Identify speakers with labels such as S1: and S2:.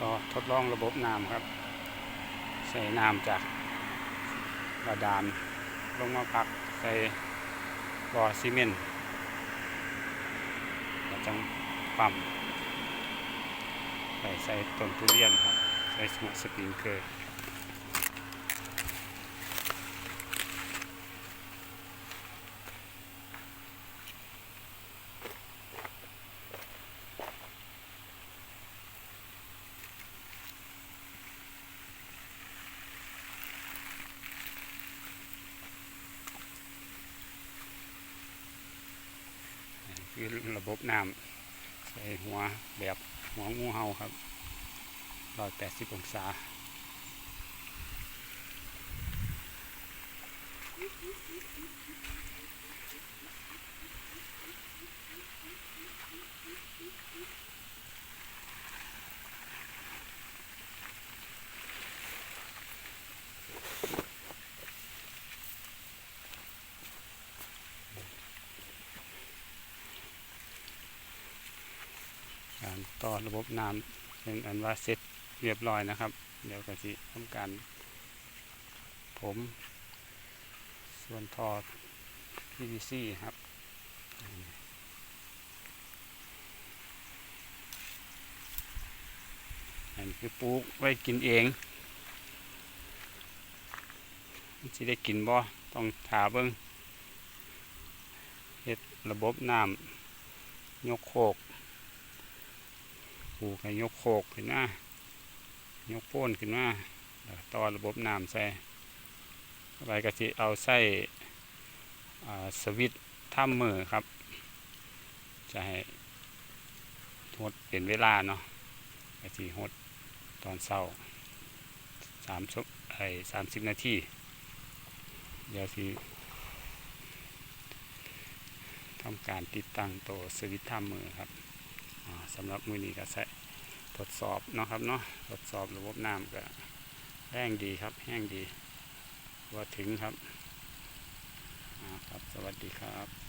S1: ต่อทดลองระบบน้ำครับ ใส่น้ำจากบาดาลลงมาพักใส่บ่อซีเมนต์แล้วจังปั๊มใส่ใส่ต้นทุเรียนครับ ใส่สมุดสปริงเกอร์ คือระบบน้ำใส่หัวแบบหัวงูเห่าครับร้อยแปดสิบองศา การต่อระบบน้ำเป็นอันว่าเสร็จเรียบร้อยนะครับ เดี๋ยวก็จะทำการ ผมส่วนทอ PVC ครับอันคือปลูกไว้กินเองจะได้กินบ่ต้องถาเบิ้งเฮ็ดระบบน้ำยกโคก ปลูกให้ยกโคกขึ้นมายกโป้นขึ้นมาต่อระบบน้ำใส่ไรก็สิเอาใส่สวิตท่ามือครับ จะให้หดเป็นเวลาเนาะก็สิหดตอนเช้าสามชั่วไอ้สามสิบนาทีเดี๋ยวสิทำการติดตั้งตัวสวิตท่ามือครับ สำหรับมือนี้ก็ใส่ทดสอบเนาะครับเนาะทดสอบระบบน้ำก็แห้งดีครับ แห้งดีว่าถึงครับครับ สวัสดีครับ